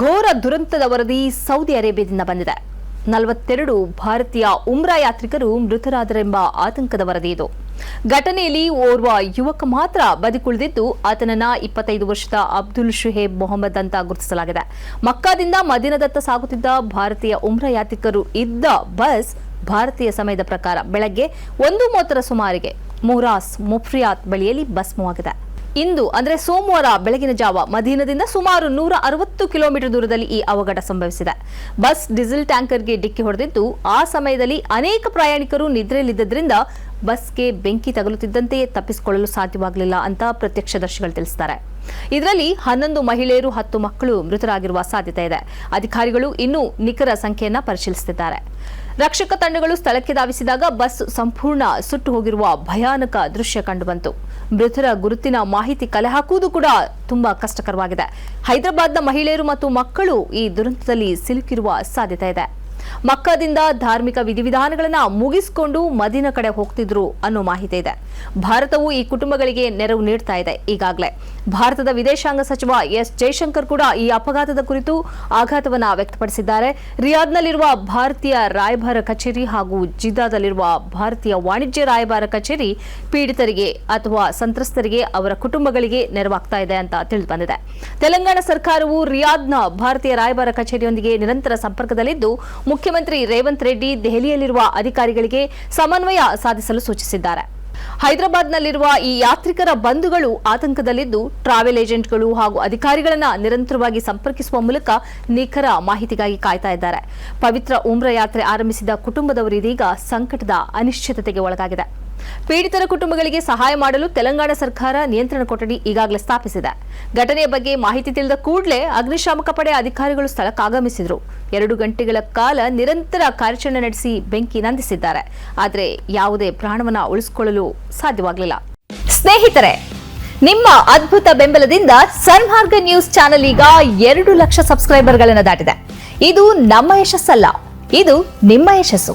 ಘೋರ ದುರಂತದ ವರದಿ ಸೌದಿ ಅರೇಬಿಯಾದಿಂದ ಬಂದಿದೆ. ನಲವತ್ತೆರಡು ಭಾರತೀಯ ಉಮ್ರಾ ಯಾತ್ರಿಕರು ಮೃತರಾದರೆಂಬ ಆತಂಕದ ವರದಿ ಇದು. ಘಟನೆಯಲ್ಲಿ ಓರ್ವ ಯುವಕ ಮಾತ್ರ ಬದುಕುಳಿದಿದ್ದು, ಆತನನ್ನ ಇಪ್ಪತ್ತೈದು ವರ್ಷದ ಅಬ್ದುಲ್ ಶುಹೇಬ್ ಮೊಹಮ್ಮದ್ ಅಂತ ಗುರುತಿಸಲಾಗಿದೆ. ಮಕ್ಕಾದಿಂದ ಮದಿನದತ್ತ ಸಾಗುತ್ತಿದ್ದ ಭಾರತೀಯ ಉಮ್ರಾ ಯಾತ್ರಿಕರು ಇದ್ದ ಬಸ್ ಭಾರತೀಯ ಸಮಯದ ಪ್ರಕಾರ ಬೆಳಗ್ಗೆ ಒಂದು ಮೂವತ್ತರ ಸುಮಾರಿಗೆ ಮುರಾಸ್ ಮುಫ್ರಿಯಾತ್ ಬಳಿಯಲ್ಲಿ ಭಸ್ಮವಾಗಿದೆ. ಇಂದು, ಅಂದರೆ ಸೋಮವಾರ ಬೆಳಗಿನ ಜಾವ ಮದೀನದಿಂದ ಸುಮಾರು ನೂರ ಅರವತ್ತು ಕಿಲೋಮೀಟರ್ ದೂರದಲ್ಲಿ ಈ ಅವಘಡ ಸಂಭವಿಸಿದೆ. ಬಸ್, ಡೀಸೆಲ್ ಟ್ಯಾಂಕರ್ಗೆ ಡಿಕ್ಕಿ ಹೊಡೆದಿದ್ದು, ಆ ಸಮಯದಲ್ಲಿ ಅನೇಕ ಪ್ರಯಾಣಿಕರು ನಿದ್ರೆಯಲ್ಲಿದ್ದರಿಂದ ಬಸ್ಗೆ ಬೆಂಕಿ ತಗಲುತ್ತಿದ್ದಂತೆಯೇ ತಪ್ಪಿಸಿಕೊಳ್ಳಲು ಸಾಧ್ಯವಾಗಲಿಲ್ಲ ಅಂತ ಪ್ರತ್ಯಕ್ಷದರ್ಶಿಗಳು ತಿಳಿಸಿದ್ದಾರೆ. ಇದರಲ್ಲಿ ಹನ್ನೊಂದು ಮಹಿಳೆಯರು, ಹತ್ತು ಮಕ್ಕಳು ಮೃತರಾಗಿರುವ ಸಾಧ್ಯತೆ ಇದೆ. ಅಧಿಕಾರಿಗಳು ಇನ್ನೂ ನಿಖರ ಸಂಖ್ಯೆಯನ್ನು ಪರಿಶೀಲಿಸುತ್ತಿದ್ದಾರೆ. ರಕ್ಷಕ ತಂಡಗಳು ಸ್ಥಳಕ್ಕೆ ಧಾವಿಸಿದಾಗ ಬಸ್ ಸಂಪೂರ್ಣ ಸುಟ್ಟು ಹೋಗಿರುವ ಭಯಾನಕ ದೃಶ್ಯ ಕಂಡುಬಂತು ಮೃತರ ಗುರುತಿನ ಮಾಹಿತಿ ಕಲೆ ಹಾಕುವುದು ಕೂಡ ತುಂಬಾ ಕಷ್ಟಕರವಾಗಿದೆ. ಹೈದರಾಬಾದ್ನ ಮಹಿಳೆಯರು ಮತ್ತು ಮಕ್ಕಳು ಈ ದುರಂತದಲ್ಲಿ ಸಿಲುಕಿರುವ ಸಾಧ್ಯತೆ ಇದೆ. ಮಕ್ಕದಿಂದ ಧಾರ್ಮಿಕ ವಿಧಿವಿಧಾನಗಳನ್ನ ಮುಗಿಸಿಕೊಂಡು ಮದಿನ ಕಡೆ ಹೋಗ್ತಿದ್ರು ಅನ್ನೋ ಮಾಹಿತಿ ಇದೆ. ಭಾರತವು ಈ ಕುಟುಂಬಗಳಿಗೆ ನೆರವು ನೀಡ್ತಾ ಇದೆ. ಈಗಾಗಲೇ ಭಾರತದ ವಿದೇಶಾಂಗ ಸಚಿವ ಎಸ್ ಜೈಶಂಕರ್ ಕೂಡ ಈ ಅಪಘಾತದ ಕುರಿತು ಆಘಾತವನ್ನು ವ್ಯಕ್ತಪಡಿಸಿದ್ದಾರೆ. ರಿಯಾದ್ನಲ್ಲಿರುವ ಭಾರತೀಯ ರಾಯಭಾರ ಕಚೇರಿ ಹಾಗೂ ಜಿದ್ದಾದಲ್ಲಿರುವ ಭಾರತೀಯ ವಾಣಿಜ್ಯ ರಾಯಭಾರ ಕಚೇರಿ ಪೀಡಿತರಿಗೆ ಅಥವಾ ಸಂತ್ರಸ್ತರಿಗೆ ಅವರ ಕುಟುಂಬಗಳಿಗೆ ನೆರವಾಗ್ತಾ ಇದೆ ಅಂತ ತಿಳಿದುಬಂದಿದೆ. ತೆಲಂಗಾಣ ಸರ್ಕಾರವು ರಿಯಾದ್ನ ಭಾರತೀಯ ರಾಯಭಾರ ಕಚೇರಿಯೊಂದಿಗೆ ನಿರಂತರ ಸಂಪರ್ಕದಲ್ಲಿದ್ದು ಮುಖ್ಯಮಂತ್ರಿ ರೇವಂತ್ ರೆಡ್ಡಿ ದೆಹಲಿಯಲ್ಲಿರುವ ಅಧಿಕಾರಿಗಳಿಗೆ ಸಮನ್ವಯ ಸಾಧಿಸಲು ಸೂಚಿಸಿದ್ದಾರೆ. ಹೈದರಾಬಾದ್ನಲ್ಲಿರುವ ಈ ಯಾತ್ರಿಕರ ಬಂಧುಗಳು ಆತಂಕದಲ್ಲಿದ್ದು ಟ್ರಾವೆಲ್ ಏಜೆಂಟ್ಗಳು ಹಾಗೂ ಅಧಿಕಾರಿಗಳನ್ನು ನಿರಂತರವಾಗಿ ಸಂಪರ್ಕಿಸುವ ಮೂಲಕ ನಿಖರ ಮಾಹಿತಿಗಾಗಿ ಕಾಯ್ತಾ ಇದ್ದಾರೆ. ಪವಿತ್ರ ಉಮ್ರ ಯಾತ್ರೆ ಆರಂಭಿಸಿದ ಕುಟುಂಬದವರಿದೀಗ ಸಂಕಟದ ಅನಿಶ್ಚಿತತೆಗೆ ಒಳಗಾಗಿದೆ. ಪೀಡಿತರ ಕುಟುಂಬಗಳಿಗೆ ಸಹಾಯ ಮಾಡಲು ತೆಲಂಗಾಣ ಸರ್ಕಾರ ನಿಯಂತ್ರಣ ಕೊಠಡಿ ಈಗಾಗಲೇ ಸ್ಥಾಪಿಸಿದೆ. ಘಟನೆಯ ಬಗ್ಗೆ ಮಾಹಿತಿ ತಿಳಿದ ಕೂಡಲೇ ಅಗ್ನಿಶಾಮಕ ಪಡೆ ಅಧಿಕಾರಿಗಳು ಸ್ಥಳಕ್ಕೆ ಆಗಮಿಸಿದ್ರು. ಎರಡು ಗಂಟೆಗಳ ಕಾಲ ನಿರಂತರ ಕಾರ್ಯಾಚರಣೆ ನಡೆಸಿ ಬೆಂಕಿ ನಂದಿಸಿದ್ದಾರೆ. ಆದರೆ ಯಾವುದೇ ಪ್ರಾಣವನ್ನ ಉಳಿಸಿಕೊಳ್ಳಲು ಸಾಧ್ಯವಾಗಲಿಲ್ಲ. ಸ್ನೇಹಿತರೆ, ನಿಮ್ಮ ಅದ್ಭುತ ಬೆಂಬಲದಿಂದ ಸನ್ಮಾರ್ಗ ನ್ಯೂಸ್ ಚಾನೆಲ್ ಈಗ ಎರಡು ಲಕ್ಷ ಸಬ್ಸ್ಕ್ರೈಬರ್ಗಳನ್ನು ದಾಟಿದೆ. ಇದು ನಮ್ಮ ಯಶಸ್ಸಲ್ಲ, ಇದು ನಿಮ್ಮ ಯಶಸ್ಸು.